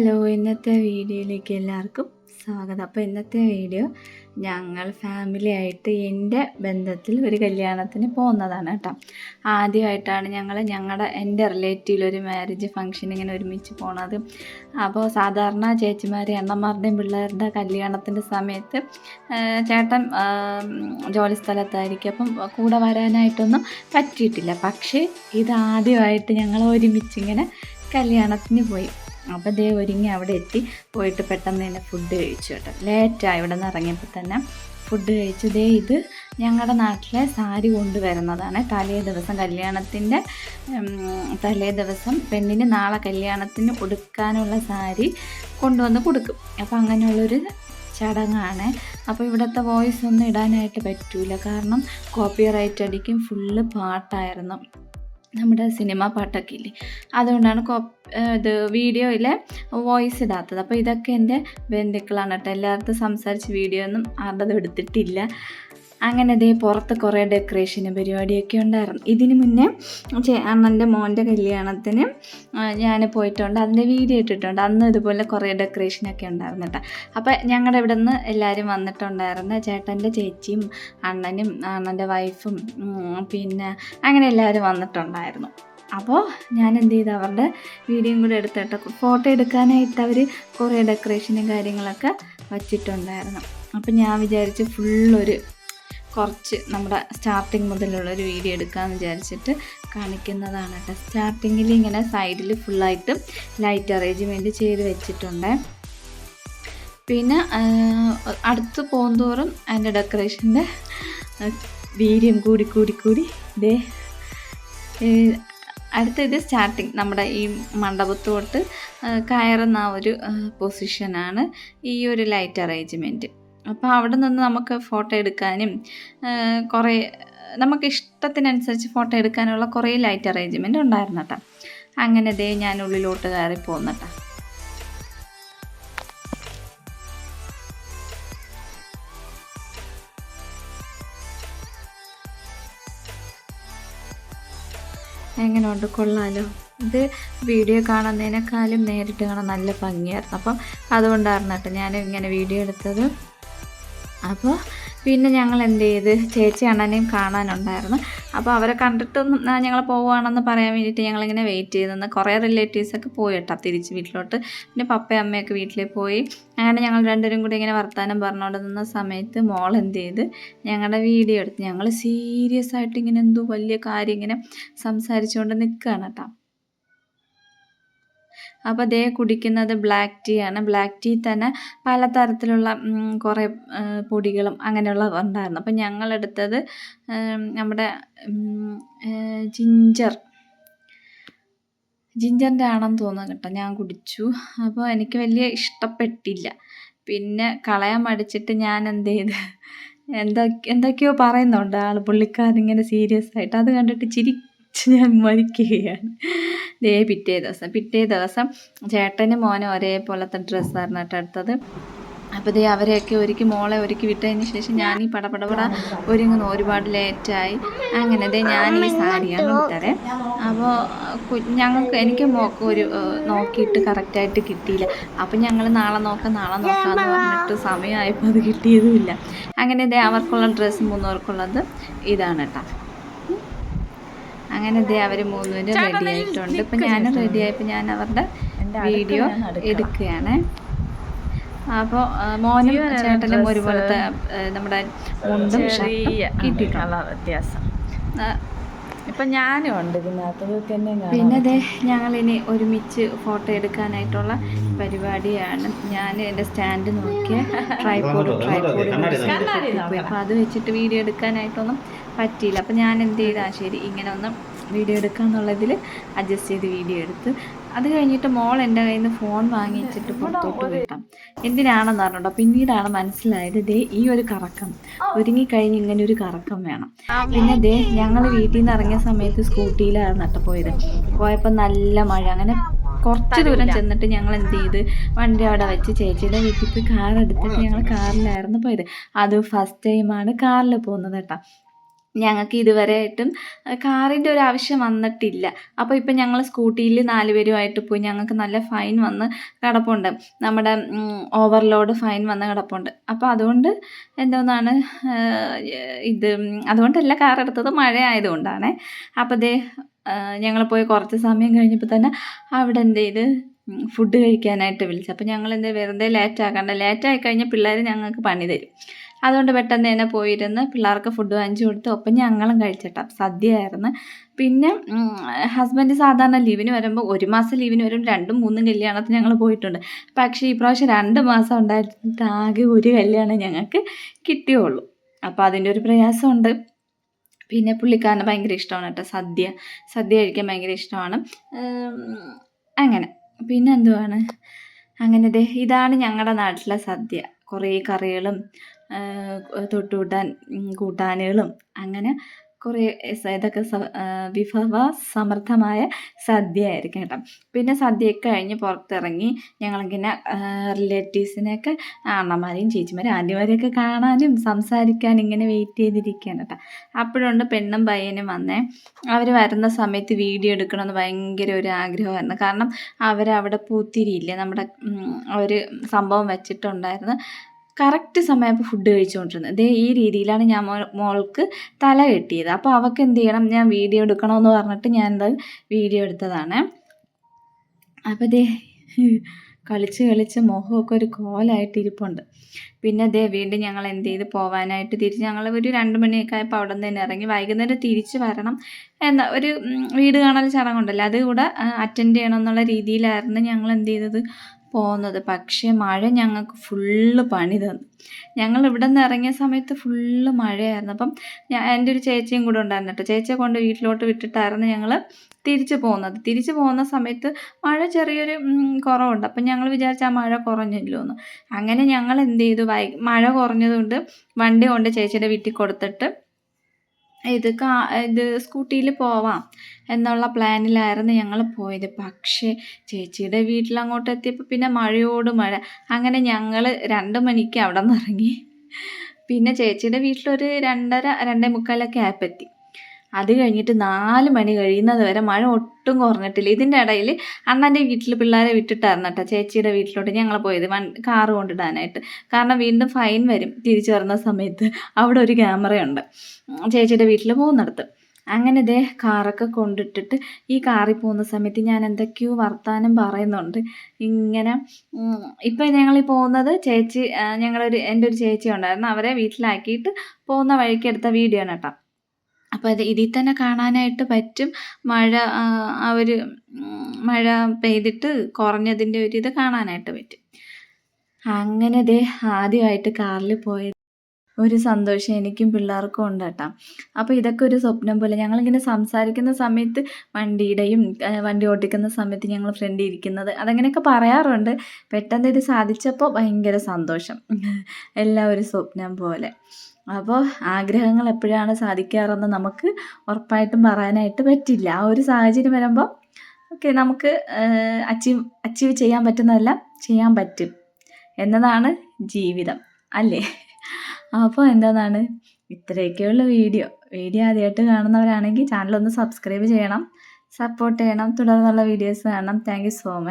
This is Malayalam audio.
ഹലോ ഇന്നത്തെ വീഡിയോയിലേക്ക് എല്ലാവർക്കും സ്വാഗതം. അപ്പോൾ ഇന്നത്തെ വീഡിയോ ഞങ്ങൾ ഫാമിലി ആയിട്ട് എന്റെ ബന്ധത്തിൽ ഒരു കല്യാണത്തിന് പോകുന്നതാണ് കേട്ടോ. ആദ്യമായിട്ടാണ് ഞങ്ങൾ ഞങ്ങളുടെ എന്റെ റിലേറ്റീവിലൊരു മാരേജ് ഫംഗ്ഷൻ ഇങ്ങനെ ഒരുമിച്ച് പോണത്. അപ്പോൾ സാധാരണ ചേച്ചിമാർ അണ്ണന്മാരുടെയും പിള്ളേരുടെ കല്യാണത്തിന്റെ സമയത്ത് ചേട്ടൻ ജോലി സ്ഥലത്തായിരിക്കും. അപ്പം കൂടെ വരാനായിട്ടൊന്നും പറ്റിയിട്ടില്ല. പക്ഷേ ഇതാദ്യമായിട്ട് ഞങ്ങൾ ഒരുമിച്ച് ഇങ്ങനെ കല്യാണത്തിന് പോയി. അപ്പോൾ ദേ ഒരുങ്ങി അവിടെ എത്തി. പോയിട്ട് പെട്ടെന്ന് തന്നെ ഫുഡ് കഴിച്ചു കേട്ടോ. ലേറ്റായി ഇവിടെ നിന്ന് ഇറങ്ങിയപ്പോൾ തന്നെ ഫുഡ് കഴിച്ചു. ദേ ഇത് ഞങ്ങളുടെ നാട്ടിലെ സാരി കൊണ്ടുവരുന്നതാണ് തലേ ദിവസം കല്യാണത്തിന്റെ തലേ ദിവസം പെണ്ണിന് നാളെ കല്യാണത്തിന് കൊടുക്കാനുള്ള സാരി കൊണ്ടുവന്ന് കൊടുക്കും. അപ്പോൾ അങ്ങനെയുള്ളൊരു ചടങ്ങാണ്. അപ്പോൾ ഇവിടുത്തെ വോയിസ് ഒന്നും ഇടാനായിട്ട് പറ്റൂല. കാരണം കോപ്പി റൈറ്റ് അടിക്കും. ഫുള്ള് പാട്ടായിരുന്നു. നമ്മുടെ സിനിമ പാട്ടൊക്കെ ഇല്ലേ? അതുകൊണ്ടാണ് കോ ഇത് വീഡിയോയിൽ വോയിസ് ഇടാത്തത്. അപ്പോൾ ഇതൊക്കെ എന്റെ ബന്ധുക്കളാണ് കേട്ടോ. എല്ലായിടത്തും സംസാരിച്ച് വീഡിയോ ഒന്നും ആരുടെ എടുത്തിട്ടില്ല. അങ്ങനെ ദേ പുറത്ത് കുറേ ഡെക്കറേഷന് പരിപാടിയൊക്കെ ഉണ്ടായിരുന്നു. ഇതിന് മുന്നേ അന്നന്റെ മോന്റെ കല്യാണത്തിന് ഞാൻ പോയിട്ടുണ്ട്. അതിന്റെ വീഡിയോ ഇട്ടിട്ടുണ്ട്. അന്ന് ഇതുപോലെ കുറേ ഡെക്കറേഷനൊക്കെ ഉണ്ടായിരുന്നു കേട്ടോ. അപ്പോൾ ഞങ്ങളുടെ ഇവിടെ നിന്ന് എല്ലാവരും വന്നിട്ടുണ്ടായിരുന്നു. ചേട്ടന്റെ ചേച്ചിയും അണ്ണനും അണ്ണന്റെ വൈഫും പിന്നെ അങ്ങനെ എല്ലാവരും വന്നിട്ടുണ്ടായിരുന്നു. അപ്പോൾ ഞാൻ എന്ത് ചെയ്തു? അവരുടെ വീഡിയോയും കൂടെ എടുത്തിട്ട് ഫോട്ടോ എടുക്കാനായിട്ട് അവർ കുറേ ഡെക്കറേഷനും കാര്യങ്ങളൊക്കെ വച്ചിട്ടുണ്ടായിരുന്നു. അപ്പം ഞാൻ വിചാരിച്ച് ഫുള്ളൊരു കുറച്ച് നമ്മുടെ സ്റ്റാർട്ടിങ് മുതലുള്ള ഒരു വീഡിയോ എടുക്കാമെന്ന് വിചാരിച്ചിട്ട് കാണിക്കുന്നതാണ് കേട്ടോ. സ്റ്റാർട്ടിങ്ങിൽ ഇങ്ങനെ സൈഡിൽ ഫുള്ളായിട്ട് ലൈറ്റ് അറേഞ്ച്മെന്റ് ചെയ്ത് വെച്ചിട്ടുണ്ട്. പിന്നെ അടുത്ത് പോകുന്തോറും അതിന്റെ ഡെക്കറേഷന്റെ വീര്യം കൂടി കൂടി കൂടി ഇതേ അടുത്ത ഇത് സ്റ്റാർട്ടിങ് നമ്മുടെ ഈ മണ്ഡപത്തോട്ട് കയറുന്ന ഒരു പൊസിഷനാണ് ഈ ഒരു ലൈറ്റ് അറേഞ്ച്മെന്റ് അപ്പോൾ അവിടെ നിന്ന് നമുക്ക് ഫോട്ടോ എടുക്കാനും കുറേ നമുക്ക് ഇഷ്ടത്തിനനുസരിച്ച് ഫോട്ടോ എടുക്കാനുള്ള കുറേ ലൈറ്റ് അറേഞ്ച്മെന്റ് ഉണ്ടായിരുന്നു കേട്ടോ അങ്ങനെ ദേ ഞാൻ ഉള്ളിലോട്ട് കയറി പോകുന്നട്ടാ എങ്ങനെയുണ്ട് കൊള്ളാലോ? ഇത് വീഡിയോ കാണുന്നതിനേക്കാളും നേരിട്ട് കാണാൻ നല്ല ഭംഗിയായിരുന്നു. അപ്പം അതുകൊണ്ടായിരുന്നു കേട്ടോ ഞാൻ ഇങ്ങനെ വീഡിയോ എടുത്തത്. അപ്പോൾ പിന്നെ ഞങ്ങൾ എന്ത് ചെയ്ത് ചേച്ചി അണ്ണനെയും കാണാനുണ്ടായിരുന്നു. അപ്പോൾ അവരെ കണ്ടിട്ടൊന്നും ഞങ്ങൾ പോവുകയാണെന്ന് പറയാൻ വേണ്ടിയിട്ട് ഞങ്ങളിങ്ങനെ വെയിറ്റ് ചെയ്ത് നിന്ന് കുറേ റിലേറ്റീവ്സൊക്കെ പോയി കേട്ടോ തിരിച്ച് വീട്ടിലോട്ട്. പിന്നെ പപ്പയും അമ്മയൊക്കെ വീട്ടിൽ പോയി. അങ്ങനെ ഞങ്ങൾ രണ്ടുപേരും കൂടി ഇങ്ങനെ വർത്തമാനം പറഞ്ഞുകൊണ്ട് നിന്ന സമയത്ത് മോൾ എന്ത് ചെയ്ത് ഞങ്ങളുടെ വീഡിയോ എടുത്ത് ഞങ്ങൾ സീരിയസ് ആയിട്ട് ഇങ്ങനെ എന്തോ വലിയ കാര്യം ഇങ്ങനെ സംസാരിച്ചുകൊണ്ട് നിൽക്കുകയാണ് കേട്ടോ. അപ്പോൾ അതേ കുടിക്കുന്നത് ബ്ലാക്ക് ടീ ആണ്. ബ്ലാക്ക് ടീ തന്നെ പലതരത്തിലുള്ള കുറേ പൊടികളും അങ്ങനെയുള്ള ഉണ്ടായിരുന്നു. അപ്പം ഞങ്ങളെടുത്തത് നമ്മുടെ ജിഞ്ചർ ജിഞ്ചറിന്റെ ആണെന്ന് തോന്നുന്നു കേട്ടോ ഞാൻ കുടിച്ചു. അപ്പോൾ എനിക്ക് വലിയ ഇഷ്ടപ്പെട്ടില്ല. പിന്നെ കളയാൻ മടിച്ചിട്ട് ഞാൻ എന്ത് ചെയ്ത് എന്തൊക്കെ എന്തൊക്കെയോ പറയുന്നുണ്ട് ആൾ പുള്ളിക്കാരിങ്ങനെ സീരിയസ് ആയിട്ട്. അത് കണ്ടിട്ട് ചിരിച്ച് ഞാൻ മരിക്കുകയാണ് ദേ പിറ്റേ ദിവസം പിറ്റേ ദിവസം ചേട്ടനും മോനും ഒരേപോലത്തെ ഡ്രസ്സായിരുന്നു കേട്ടോ എടുത്തത് അപ്പോൾ ദേ അവരെയൊക്കെ ഒരുക്കി മോളെ ഒരുക്കി വിട്ടതിന് ശേഷം ഞാൻ ഈ പടപടപട ഒരുങ്ങുന്നു ഒരുപാട് ലേറ്റായി അങ്ങനെ ദേ ഞാൻ ഈ സാരിയാണ് ഇട്ടത് അപ്പോൾ ഞങ്ങൾക്ക് എനിക്ക് മോക്ക് ഒരു നോക്കിയിട്ട് കറക്റ്റായിട്ട് കിട്ടിയില്ല അപ്പം ഞങ്ങൾ നാളെ നോക്കാം നാളെ നോക്കാമെന്ന് പറഞ്ഞിട്ട് സമയമായപ്പോൾ അത് കിട്ടിയതുമില്ല അങ്ങനെ ദേ അവർക്കുള്ള ഡ്രസ്സ് മൂന്നവർക്കുള്ളത് ഇതാണ് കേട്ടോ അങ്ങനെ ഇതേ അവർ മൂന്നുപേരും റെഡി ആയിട്ടുണ്ട്. ഇപ്പം ഞാനും റെഡി ആയപ്പോൾ ഞാൻ അവരുടെ വീഡിയോ എടുക്കുകയാണ്. അപ്പോൾ മോനും ചേട്ടനും ഒരുപോലത്തെ നമ്മുടെ മുണ്ടും കിട്ടിയിട്ടുള്ള വ്യത്യാസം. ഇപ്പം ഞാനും ഉണ്ട് ഇതിനകത്ത്. പിന്നെ ദേ ഞങ്ങളിനി ഒരുമിച്ച് ഫോട്ടോ എടുക്കാനായിട്ടുള്ള പരിപാടിയാണ്. ഞാൻ എന്റെ സ്റ്റാൻഡ് നോക്കിയ ട്രൈപോഡ് ട്രൈപോഡ് അപ്പോൾ അത് വെച്ചിട്ട് വീഡിയോ എടുക്കാനായിട്ടൊന്നും പറ്റിയില്ല. അപ്പം ഞാൻ എന്ത് ചെയ്താ? ശരി ഇങ്ങനെ ഒന്ന് വീഡിയോ എടുക്കുക എന്നുള്ളതിൽ അഡ്ജസ്റ്റ് ചെയ്ത് വീഡിയോ എടുത്ത്. അത് കഴിഞ്ഞിട്ട് മോൾ എന്റെ കയ്യിൽ നിന്ന് ഫോൺ വാങ്ങിച്ചിട്ട് പുറത്തോട്ട് പോയിട്ടാം എന്തിനാണെന്ന് പറഞ്ഞിട്ടോ പിന്നീടാണ് മനസ്സിലായത് ദേ ഈ ഒരു കറക്കം. ഒരുങ്ങിക്കഴിഞ്ഞ് ഇങ്ങനെ ഒരു കറക്കം വേണം. പിന്നെ ദേ ഞങ്ങൾ വീട്ടിൽ നിന്ന് ഇറങ്ങിയ സമയത്ത് സ്കൂട്ടിയിലായിരുന്നു കേട്ടോ പോയത് പോയപ്പോൾ നല്ല മഴ. അങ്ങനെ കുറച്ച് ദൂരം ചെന്നിട്ട് ഞങ്ങൾ എന്ത് ചെയ്ത്? വണ്ടി അവിടെ വെച്ച് ചേച്ചിയുടെ വീട്ടിൽ പോയി കാർ എടുത്തിട്ട് ഞങ്ങൾ കാറിലായിരുന്നു പോയത്. അത് ഫസ്റ്റ് ടൈമാണ് കാറിൽ പോകുന്നത് കേട്ടോ. ഞങ്ങൾക്ക് ഇതുവരെയായിട്ടും കാറിന്റെ ഒരു ആവശ്യം വന്നിട്ടില്ല. അപ്പോൾ ഇപ്പം ഞങ്ങൾ സ്കൂട്ടിയിൽ നാല് പേരുമായിട്ട് പോയി ഞങ്ങൾക്ക് നല്ല ഫൈൻ വന്ന് കിടപ്പുണ്ട്. നമ്മുടെ ഓവർലോഡ് ഫൈൻ വന്ന് കിടപ്പുണ്ട്. അപ്പോൾ അതുകൊണ്ട് എന്തോന്നാണ് ഇത് അതുകൊണ്ടല്ല കാർ എടുത്തത് മഴ ആയതുകൊണ്ടാണ് അപ്പോൾ ദേ ഞങ്ങൾ പോയി കുറച്ച് സമയം കഴിഞ്ഞപ്പോൾ തന്നെ അവിടെ എന്ത് ചെയ്ത് ഫുഡ് കഴിക്കാനായിട്ട് വിളിച്ചു. അപ്പോൾ ഞങ്ങൾ എന്താ വെറുതെ ലേറ്റ് ആക്കണ്ട. ലേറ്റ് ആയി കഴിഞ്ഞാൽ പിള്ളേർ ഞങ്ങൾക്ക് പണി തരും. അതുകൊണ്ട് പെട്ടെന്ന് തന്നെ പോയിരുന്ന് പിള്ളേർക്ക് ഫുഡ് വാങ്ങിച്ചു കൊടുത്ത് ഒപ്പം ഞങ്ങളും കഴിച്ചിട്ടാ. സദ്യയായിരുന്നു. പിന്നെ ഹസ്ബൻഡ് സാധാരണ ലീവിന് വരുമ്പോൾ ഒരു മാസം ലീവിന് വരും രണ്ടും മൂന്നും കല്യാണത്തിന് ഞങ്ങൾ പോയിട്ടുണ്ട്. പക്ഷേ ഈ പ്രാവശ്യം രണ്ട് മാസം ഉണ്ടായിട്ട് ആകെ ഒരു കല്യാണം ഞങ്ങൾക്ക് കിട്ടിയുള്ളൂ. അപ്പോൾ അതിന്റെ ഒരു പ്രയാസമുണ്ട്. പിന്നെ പുള്ളിക്കാരന് ഭയങ്കര ഇഷ്ടമാണ് കേട്ടോ സദ്യ. സദ്യ കഴിക്കാൻ ഭയങ്കര ഇഷ്ടമാണ്. അങ്ങനെ. പിന്നെ എന്തുവാണ്? അങ്ങനെ ദേ ഇതാണ് ഞങ്ങളുടെ നാട്ടിലെ സദ്യ. കുറേ കറികളും തൊട്ടുകൂട്ടാൻ കൂട്ടാനുകളും അങ്ങനെ കുറേ ഇതൊക്കെ വിഭവ സമൃദ്ധമായ സദ്യ ആയിരിക്കും കേട്ടോ. പിന്നെ സദ്യയൊക്കെ കഴിഞ്ഞ് പുറത്തിറങ്ങി ഞങ്ങളിങ്ങനെ റിലേറ്റീവ്സിനെയൊക്കെ അണ്ണന്മാരെയും ചേച്ചിമാരെയും ആന്റിമാരെയൊക്കെ കാണാനും സംസാരിക്കാനും ഇങ്ങനെ വെയിറ്റ് ചെയ്തിരിക്കുകയാണ് കേട്ടോ. അപ്പോഴുണ്ട് പെണ്ണും പയ്യനും വന്നേ. അവർ വരുന്ന സമയത്ത് വീഡിയോ എടുക്കണമെന്ന് ഭയങ്കര ഒരു ആഗ്രഹമായിരുന്നു. കാരണം അവരവിടെ പൂത്തിരിയില്ലേ? നമ്മുടെ ഒരു സംഭവം വെച്ചിട്ടുണ്ടായിരുന്നു. കറക്റ്റ് സമയപ്പോൾ ഫുഡ് കഴിച്ചുകൊണ്ടിരുന്നത് ഇതേ ഈ രീതിയിലാണ് ഞാൻ മോൾക്ക് തല കെട്ടിയത്. അപ്പോൾ അവൾക്ക് എന്ത് ചെയ്യണം? ഞാൻ വീഡിയോ എടുക്കണമെന്ന് പറഞ്ഞിട്ട് ഞാൻ എന്താ വീഡിയോ എടുത്തതാണ്. അപ്പോൾ ദേ കളിച്ച് കളിച്ച് മുഖമൊക്കെ ഒരു കോലായിട്ട് ഇരിപ്പുണ്ട്. പിന്നെ അതേ വീണ്ടും ഞങ്ങൾ എന്ത് ചെയ്ത്? പോകാനായിട്ട് തിരിച്ച് ഞങ്ങൾ ഒരു രണ്ട് മണിയൊക്കെ ആയപ്പോൾ അവിടെ നിന്ന് തന്നെ ഇറങ്ങി വൈകുന്നേരം തിരിച്ച് വരണം എന്ന ഒരു വീട് കാണൽ ചടങ്ങുണ്ടല്ലോ. അത് കൂടെ അറ്റൻഡ് ചെയ്യണം എന്നുള്ള രീതിയിലായിരുന്നു ഞങ്ങൾ എന്ത് ചെയ്തത്? പോകുന്നത്. പക്ഷേ മഴ ഞങ്ങൾക്ക് ഫുള്ള് പണി തന്നു. ഞങ്ങൾ ഇവിടെ നിന്ന് ഇറങ്ങിയ സമയത്ത് ഫുള്ള് മഴയായിരുന്നു. അപ്പം ഞാൻ എന്റെ ഒരു ചേച്ചിയും കൂടെ ഉണ്ടായിരുന്നു കേട്ടോ. ചേച്ചിയെ കൊണ്ട് വീട്ടിലോട്ട് വിട്ടിട്ടായിരുന്നു ഞങ്ങൾ തിരിച്ചു പോകുന്നത്. തിരിച്ചു പോകുന്ന സമയത്ത് മഴ ചെറിയൊരു കുറവുണ്ട്. അപ്പം ഞങ്ങൾ വിചാരിച്ച ആ മഴ കുറഞ്ഞല്ലോ എന്ന് അങ്ങനെ ഞങ്ങൾ എന്ത് ചെയ്തു? വൈ മഴ കുറഞ്ഞതുകൊണ്ട് വണ്ടി കൊണ്ട് ചേച്ചിയുടെ വീട്ടിൽ കൊടുത്തിട്ട് ഇത് കാ ഇത് സ്കൂട്ടിയിൽ പോവാം എന്നുള്ള പ്ലാനിലായിരുന്നു ഞങ്ങൾ പോയത്. പക്ഷേ ചേച്ചിയുടെ വീട്ടിലങ്ങോട്ട് എത്തിയപ്പോൾ പിന്നെ മഴയോട് മഴ. അങ്ങനെ ഞങ്ങൾ രണ്ട് മണിക്ക് അവിടെ നിന്ന് ഇറങ്ങി. പിന്നെ ചേച്ചിയുടെ വീട്ടിലൊരു രണ്ടര രണ്ടേ മുക്കാലൊക്കെ ആയപ്പോൾ എത്തി. അത് കഴിഞ്ഞിട്ട് നാല് മണി കഴിയുന്നത് വരെ മഴ ഒട്ടും കുറഞ്ഞിട്ടില്ല. ഇതിന്റെ ഇടയിൽ അണ്ണന്റെ വീട്ടിൽ പിള്ളേരെ വിട്ടിട്ടായിരുന്നു കേട്ടോ. ചേച്ചിയുടെ വീട്ടിലോട്ട് ഞങ്ങൾ പോയത് വൺ കാറ് കൊണ്ടിടാനായിട്ട്. കാരണം വീണ്ടും ഫൈൻ വരും തിരിച്ചു വരുന്ന സമയത്ത്. അവിടെ ഒരു ക്യാമറയുണ്ട്. ചേച്ചിയുടെ വീട്ടിൽ പോകുന്നിടത്ത്. അങ്ങനെ ദേ കാറൊക്കെ കൊണ്ടിട്ടിട്ട് ഈ കാറിൽ പോകുന്ന സമയത്ത് ഞാൻ എന്തൊക്കെയോ വർത്താനം പറയുന്നുണ്ട്. ഇങ്ങനെ ഇപ്പം ഞങ്ങൾ ഈ പോകുന്നത് ചേച്ചി ഞങ്ങളൊരു എന്റെ ഒരു ചേച്ചി ഉണ്ടായിരുന്നു അവരെ വീട്ടിലാക്കിയിട്ട് പോകുന്ന വഴിക്ക് എടുത്ത വീഡിയോ ആണ് കേട്ടോ. അപ്പോൾ അത് ഇതിൽ തന്നെ കാണാനായിട്ട് പറ്റും. മഴ ആ, ഒരു മഴ പെയ്തിട്ട് കുറഞ്ഞതിന്റെ ഒരു ഇത് കാണാനായിട്ട് പറ്റും. അങ്ങനെ ദേ ആദ്യമായിട്ട് കാറിൽ പോയത് ഒരു സന്തോഷം എനിക്കും പിള്ളേർക്കും ഉണ്ട് കേട്ടോ. അപ്പോൾ ഇതൊക്കെ ഒരു സ്വപ്നം പോലെ ഞങ്ങളിങ്ങനെ സംസാരിക്കുന്ന സമയത്ത് വണ്ടിയുടെയും വണ്ടി ഓടിക്കുന്ന സമയത്ത് ഞങ്ങൾ ഫ്രണ്ട് ഇരിക്കുന്നത് അതങ്ങനെയൊക്കെ പറയാറുണ്ട്. പെട്ടെന്ന് ഇത് സാധിച്ചപ്പോൾ ഭയങ്കര സന്തോഷം. എല്ലാം ഒരു സ്വപ്നം പോലെ. അപ്പോൾ ആഗ്രഹങ്ങൾ എപ്പോഴാണ് സാധിക്കാറെന്ന് നമുക്ക് ഉറപ്പായിട്ടും പറയാനായിട്ട് പറ്റില്ല. ആ ഒരു സാഹചര്യം വരുമ്പോൾ ഓക്കെ നമുക്ക് അച്ചീവ് അച്ചീവ് ചെയ്യാൻ പറ്റുന്നതെല്ലാം ചെയ്യാൻ പറ്റും എന്നതാണ് ജീവിതം അല്ലേ? അപ്പോൾ എന്താണ് ഇത്രയൊക്കെയുള്ള വീഡിയോ. വീഡിയോ ആദ്യമായിട്ട് കാണുന്നവരാണെങ്കിൽ ചാനലൊന്ന് സബ്സ്ക്രൈബ് ചെയ്യണം സപ്പോർട്ട് ചെയ്യണം തുടർന്നുള്ള വീഡിയോസ് കാണണം. Thank so much.